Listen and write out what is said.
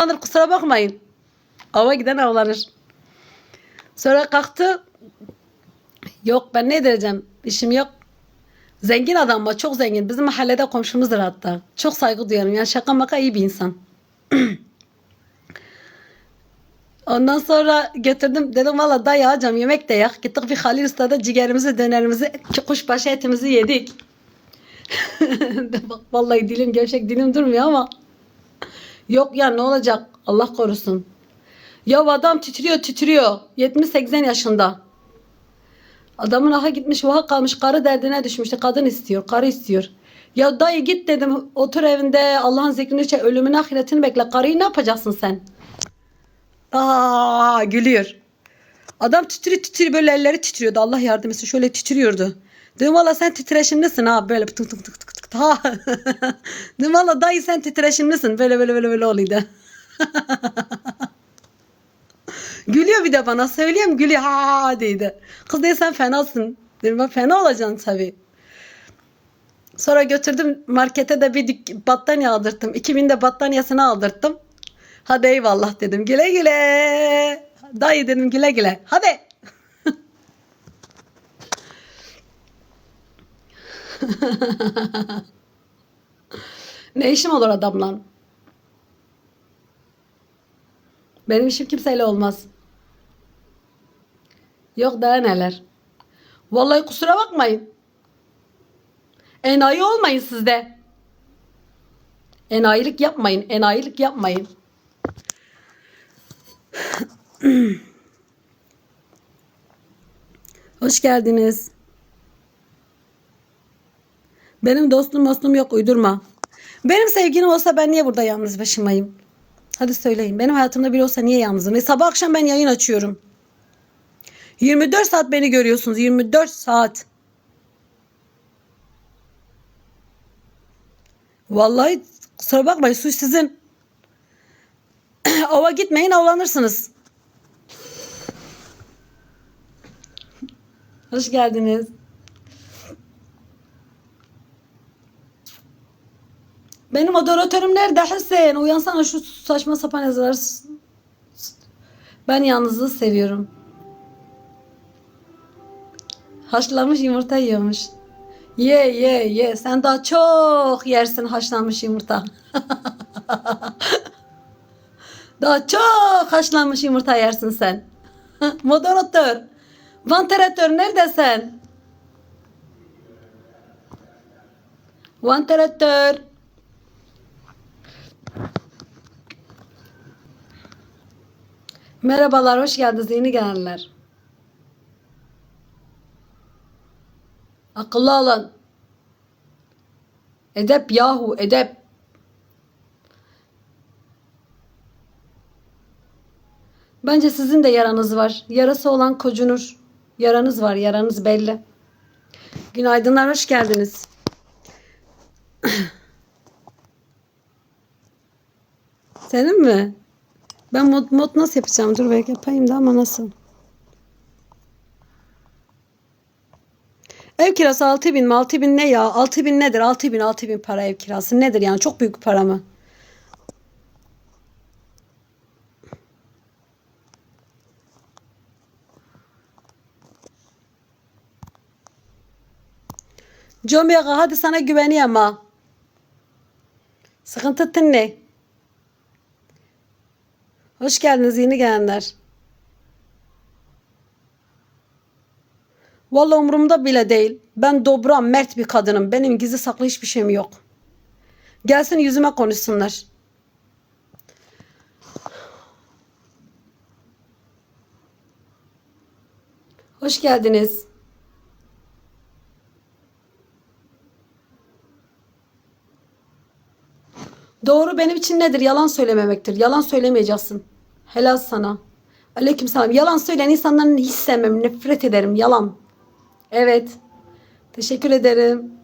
avlanır kusura bakmayın. Ava giden avlanır. Sonra kalktı. Yok ben ne diyeceğim? İşim yok. Zengin adam ama çok zengin. Bizim mahallede komşumuzdur hatta. Çok saygı duyarım. Yani şaka maka iyi bir insan. Ondan sonra götürdüm. Dedim valla dayı hacam yemek de yak. Gittik bir Halil Usta'da ciğerimizi, dönerimizi, kuşbaşı etimizi yedik. Vallahi dilim gevşek dilim durmuyor ama. Yok ya ne olacak? Allah korusun. Ya adam titriyor titriyor. 70-80 yaşında. Adamın aha gitmiş vaha kalmış karı derdine düşmüştü. Kadın istiyor, karı istiyor. Ya dayı git dedim otur evinde Allah'ın zikrini çek ölümün ahiretini bekle. Karıyı ne yapacaksın sen? Aa gülüyor. Adam titri titri böyle elleri titriyordu. Allah yardım etsin şöyle titriyordu. Dedim valla sen titreşimlisin ha böyle tık tık tık tık Ha. Dedim valla dayı sen titreşimlisin. Böyle böyle böyle böyle oluyordu. Gülüyor bir de bana söyleyeyim gülüyor ha dedi. Kız dedi sen fenasın. Dedim ben fena olacaksın tabii. Sonra götürdüm markete de bir battaniye aldırttım. 2000 de battaniyesini aldırttım. Hadi eyvallah dedim. Güle güle. Dayı dedim güle güle. Hadi. ne işim olur adamla? Benim işim kimseyle olmaz. Yok daha neler. Vallahi kusura bakmayın. Enayi olmayın sizde. Enayilik yapmayın. Enayilik yapmayın. Hoş geldiniz. Benim dostum dostum yok uydurma. Benim sevgilim olsa ben niye burada yalnız başımayım? Hadi söyleyin. Benim hayatımda biri olsa niye yalnızım? Ve sabah akşam ben yayın açıyorum. 24 saat beni görüyorsunuz. 24 saat. Vallahi kusura bakmayın suç sizin. Ava gitmeyin avlanırsınız. Hoş geldiniz. Benim moderatörüm nerede Hüseyin? Uyansana şu saçma sapan yazıları. Ben yalnızlığı seviyorum. Haşlanmış yumurta yiyormuş. Ye ye ye. Sen daha çok yersin haşlanmış yumurta. daha çok haşlanmış yumurta yersin sen. Moderatör. Vantilatör neredesin? Vantilatör. Merhabalar, hoş geldiniz yeni gelenler. Akıllı olun. Edep yahu, edep. Bence sizin de yaranız var. Yarası olan kocunur. Yaranız var, yaranız belli. Günaydınlar, hoş geldiniz. Senin mi? Ben mod, mod nasıl yapacağım? Dur belki yapayım da ama nasıl? Ev kirası 6000 bin mi? 6000 bin ne ya? 6000 bin nedir? 6000 bin 6000 bin para ev kirası nedir yani? Çok büyük para mı? Comiyaga hadi sana güveniyorum ha. Sıkıntı ne? Hoş geldiniz yeni gelenler. Vallahi umurumda bile değil. Ben dobra, mert bir kadınım. Benim gizli saklı hiçbir şeyim yok. Gelsin yüzüme konuşsunlar. Hoş geldiniz. Doğru benim için nedir? Yalan söylememektir. Yalan söylemeyeceksin. Helal sana. Aleykümselam. Yalan söyleyen insanların hiç sevmem. Nefret ederim. Yalan. Evet. Teşekkür ederim.